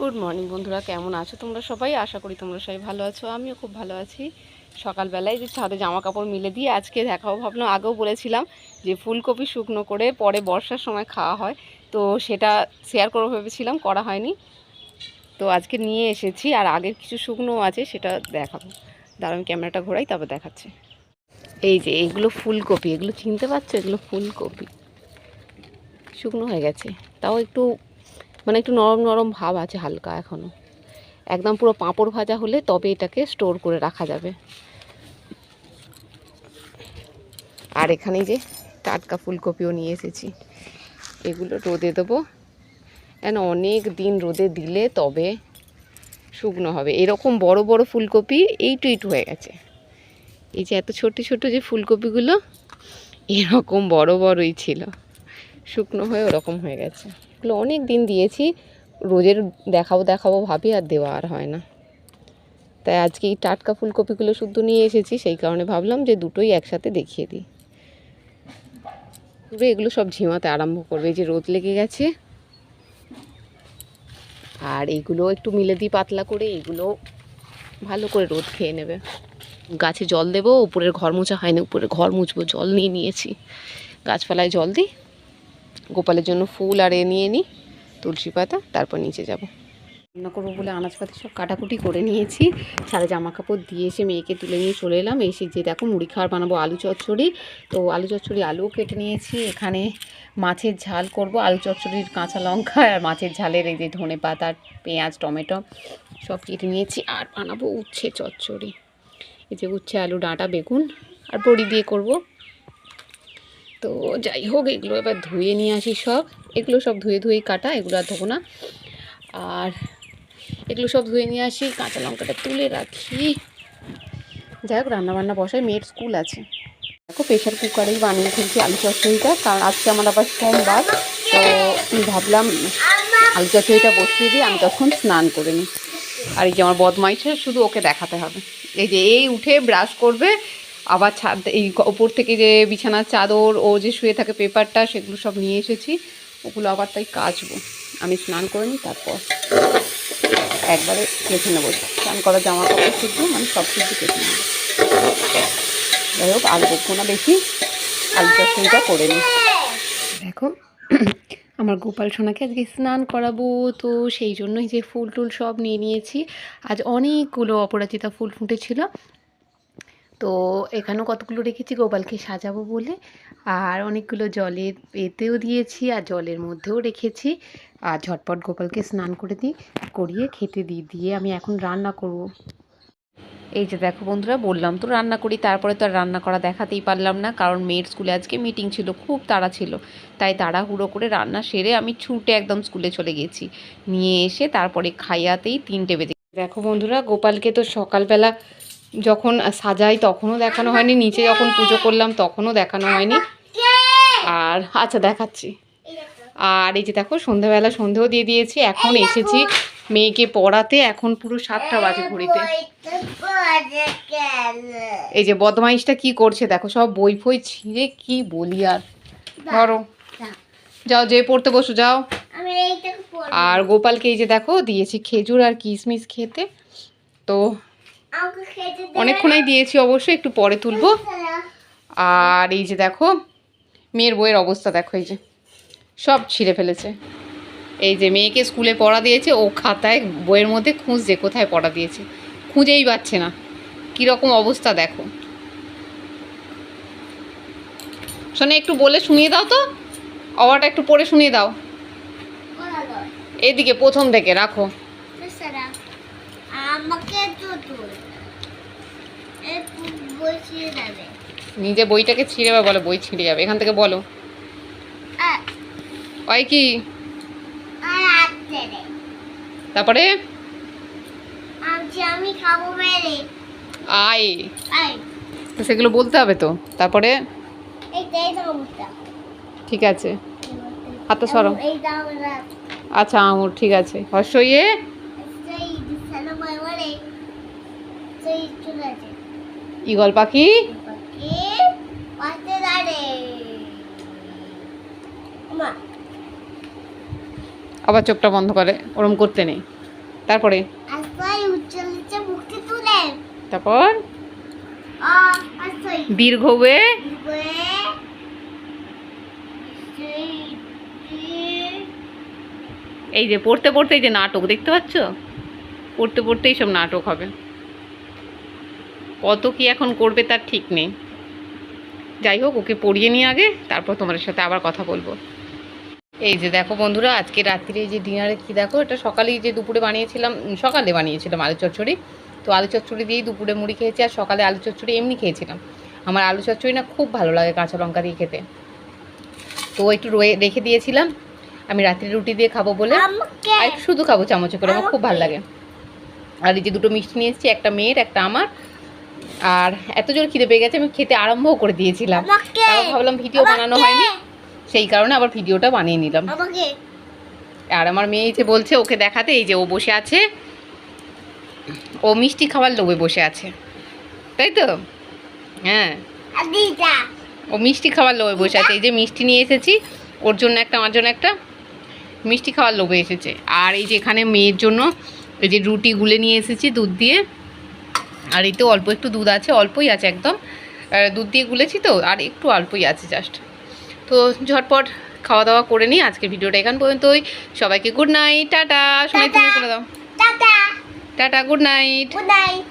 Good morning বন্ধুরা। কেমন আছো তোমরা সবাই? আশা করি তোমরা সবাই ভালো আছো। আমিও খুব ভালো আছি। সকালবেলায় যে ছাদে জামা কাপড় মিলে দিয়ে আজকে দেখাও ভাবলাম, আগেও বলেছিলাম যে ফুলকপি শুকনো করে পরে বর্ষার সময় খাওয়া হয়। তো সেটা শেয়ার করব ভেবেছিলাম, করা হয়নি। তো আজকে নিয়ে এসেছি আর আগের কিছু শুকনো আছে সেটা দেখাবো। আমি ক্যামেরাটা ঘোরাই, তারপর দেখাচ্ছি। এই যে এগুলো ফুলকপি, এগুলো চিনতে পারছ? এগুলো ফুলকপি। শুকনো হয়ে গেছে। তাও একটু মানে একটু নরম নরম ভাব আছে হালকা এখনও একদম পুরো পাঁপড় ভাজা হলে তবে এটাকে স্টোর করে রাখা যাবে। আর এখানে যে টাটকা ফুলকপিও নিয়ে এসেছি, এগুলো রোদে দেবো। কেন অনেক দিন রোদে দিলে তবে শুকনো হবে। এরকম বড় বড় ফুলকপি এইটু এইটু হয়ে গেছে। এই যে এত ছোট ছোট যে ফুলকপিগুলো, এরকম বড় বড়ই ছিল। শুকনো হয়ে ওরকম হয়ে গেছে। এগুলো অনেক দিন দিয়েছি, রোজের দেখাবো দেখাবো, ভাবি আর দেওয়া আর হয় না। তাই আজকে এই টাটকা ফুলকপিগুলো শুদ্ধ নিয়ে এসেছি, সেই কারণে ভাবলাম যে দুটোই একসাথে দেখিয়ে দিই। পুরো এগুলো সব ঝিমাতে আরম্ভ করবে যে রোদ লেগে গেছে। আর এইগুলো একটু মিলে দিই পাতলা করে এগুলো ভালো করে রোদ খেয়ে নেবে। গাছে জল দেবো, উপরের ঘর মোছা হয়নি, উপরের ঘর মুছবো, জল নিয়ে নিয়েছি। গাছপালায় জল দিই। গোপালের জন্য ফুল আর এ নিয়ে নিই তুলসী পাতা, তারপর নিচে যাব। রান্না করব বলে আনাজপাতি সব কাটাকুটি করে নিয়েছি। সারা জামা কাপড় দিয়ে এসে মেয়েকে তুলে নিয়ে চলে এলাম। এসে যে দেখো মুড়ি খাওয়ার বানাবো আলু চচ্চড়ি। তো আলু চচ্চড়ি আলুও কেটে নিয়েছি। এখানে মাছের ঝাল করব। আলু চচ্চড়ির কাঁচা লঙ্কা আর মাছের ঝালের এই যে ধনে পাতা, পেঁয়াজ, টমেটো সব কেটে নিয়েছি। আর বানাবো উচ্ছে চচ্চড়ি। এই যে উচ্ছে, আলু, ডাঁটা, বেগুন আর বড়ি দিয়ে করব। তো যাই হোক, এগুলো এবার ধুয়ে নিয়ে আসি সব। এগুলো সব ধুয়ে ধুয়েই কাটা, এগুলো আর ধোবো না। আর এগুলো সব ধুয়ে নিয়ে আসি, কাঁচা লঙ্কাটা তুলে রাখি। যাই হোক, রান্নাবান্না বসাই, মেয়ের স্কুল আছে। দেখো, প্রেশার কুকারেই বানিয়ে ফেলছি আলু চচ্চড়িটা, কারণ আজকে আমার আবার সোমবার, তো ভাবলাম আলু চচ্চড়িটা বসিয়ে দিই, আমি তখন স্নান করে নিই। আর এই যে আমার বদমাইশে, শুধু ওকে দেখাতে হবে। এই যে, এই উঠে ব্রাশ করবে আবার ছাদ এই ওপর থেকে যে বিছানার চাদর ও যে শুয়ে থাকে পেপারটা, সেগুলো সব নিয়ে এসেছি। ওগুলো আবার তাই কাচবো। আমি স্নান করে নিই, তারপর একবারে কেচে নেব। স্নান করা জামা কাপড় শুদ্ধ মানে সব শুদ্ধ কেচে নেব। যাই হোক বকবো না বেশি আলু চচ্চড়িটা করে নিই। দেখো, আমার গোপাল সোনাকে আজকে স্নান করাবো। তো সেই জন্যই যে ফুল টুল সব নিয়ে নিয়েছি। আজ অনেকগুলো অপরাজিতা ফুল ফুটেছিল। তো এখানেও কতগুলো রেখেছি? গোপালকে সাজাবো বলে। আর অনেকগুলো জলের এতেও দিয়েছি আর জলের মধ্যেও রেখেছি। আর ঝটপট গোপালকে স্নান করে দিই, করিয়ে খেতে দিই, দিয়ে আমি এখন রান্না করব। এই যে দেখো বন্ধুরা, বললাম তো রান্না করি, তারপরে তো আর রান্না করা দেখাতেই পারলাম না, কারণ মেয়ের স্কুলে আজকে মিটিং ছিল, খুব তাড়া ছিল। তাই তাড়াহুড়ো করে রান্না সেরে আমি ছুটে একদম স্কুলে চলে গেছি। নিয়ে এসে তারপরে খাইয়াতেই তিনটে বেজে দেখো বন্ধুরা, গোপালকে তো সকালবেলা যখন সাজাই তখনও দেখানো হয়নি, নিচে যখন পুজো করলাম তখনও দেখানো হয়নি। আর আচ্ছা দেখাচ্ছি। আর এই যে দেখো সন্ধ্যাবেলা সন্ধেও দিয়ে দিয়েছি, এখন এসেছি মেয়েকে পড়াতে, এখন পুরো সাতটা বাজে ঘড়িতে। এই যে বদমাইশটা কি করছে দেখো, সব বই ফই ছিঁড়ে কি বলি আর। ধরো। যাও যে পড়তে বসো, যাও। আর গোপালকে এই যে দেখো, দিয়েছি খেজুর আর কিশমিশ খেতে। তো অনেকক্ষণই দিয়েছি অবশ্যই একটু পরে তুলবো। আর এই যে দেখো মেয়ের বইয়ের অবস্থা দেখো এই যে সব ছিঁড়ে ফেলেছে। এই যে মেয়েকে স্কুলে পড়া দিয়েছে ও খাতায় বইয়ের মধ্যে খুঁজছে কোথায় পড়া দিয়েছে। খুঁজেই পাচ্ছে না। কীরকম অবস্থা দেখো। শোনে একটু বলে শুনিয়ে দাও তো। অবাটা একটু পড়ে শুনিয়ে দাও। এদিকে প্রথম থেকে রাখো। আমাকে নিজে বইটাকে ছিঁড়ে বা বলো বই ছিঁড়ে যাবে। এখান থেকে বলো। ওই কি? তারপরে? আমি আমি খাব মেরে আয়। তো সেগুলো বলতে হবে তো। তারপরে? ঠিক আছে। হাতটা সরো। এই আচ্ছা আমুর ঠিক আছে। হর্ষ ইয়ে সেই দিশানো মারে সেই চলে আছে ইগল পাখি? আবার চোখটা বন্ধ করে ওরম করতে নেই। তারপরে? তারপর? দীর্ঘ হয়ে? এই যে পড়তে পড়তে এই যে নাটক দেখতে পাচ্ছ? পড়তে পড়তে এইসব নাটক হবে। কত কি এখন করবে তার ঠিক নেই। যাই হোক ওকে পড়িয়ে নিয়ে আগে তারপর তোমাদের সাথে আবার কথা বলব। এই যে দেখো বন্ধুরা আজকে রাত্রিরে এই যে ডিনারে কি দেখো এটা সকালেই যে দুপুরে বানিয়েছিলাম সকালে বানিয়েছিলাম আলু চচ্চড়ি। তো আলু চচ্চড়ি দিয়েই দুপুরে মুড়ি খেয়েছি আর সকালে আলু চচ্চড়ি এমনি খেয়েছিলাম। আমার আলু চচ্চড়ি না খুব ভালো লাগে কাঁচা লঙ্কা দিয়ে খেতে। তো একটু রয়ে রেখে দিয়েছিলাম। আমি রাত্রি রুটি দিয়ে খাব বলে আর শুধু খাব চামচে করে আমার খুব ভালো লাগে। আর এই যে দুটো মিষ্টি নিয়ে এসেছি একটা মেয়ের একটা আমার। আর এত জোর খিদে পেয়ে গেছে আমি খেতে আরম্ভ করে দিয়েছিলাম। তাও ভাবলাম ভিডিও বানানো হয়নি। সেই কারণে আবার ভিডিওটা বানিয়ে নিলাম। আর আমার মেয়ে যে বলছে ওকে দেখাতে এই যে ও বসে আছে। ও মিষ্টি খাবার লোভে বসে আছে। তাই তো? হ্যাঁ। ও মিষ্টি খাবার লোভে বসে আছে। এই যে মিষ্টি নিয়ে এসেছি ওর জন্য একটা আমার জন্য একটা মিষ্টি খাওয়ার লোভে এসেছে। আর এই যে এখানে মেয়ের জন্য এই যে রুটি গুলে নিয়ে এসেছি দুধ দিয়ে। আর এতে অল্প একটু দুধ আছে অল্পই আছে একদম। দুধ দিয়ে গুলেছি তো আর একটু অল্পই আছে জাস্ট তো ঝটপট খাওয়া দাওয়া করে নিই আজকে ভিডিওটা এখান পর্যন্তই। সবাইকে গুড নাইট টাটা। সবাই তুমি করে দাও। Tata. Tata good night good night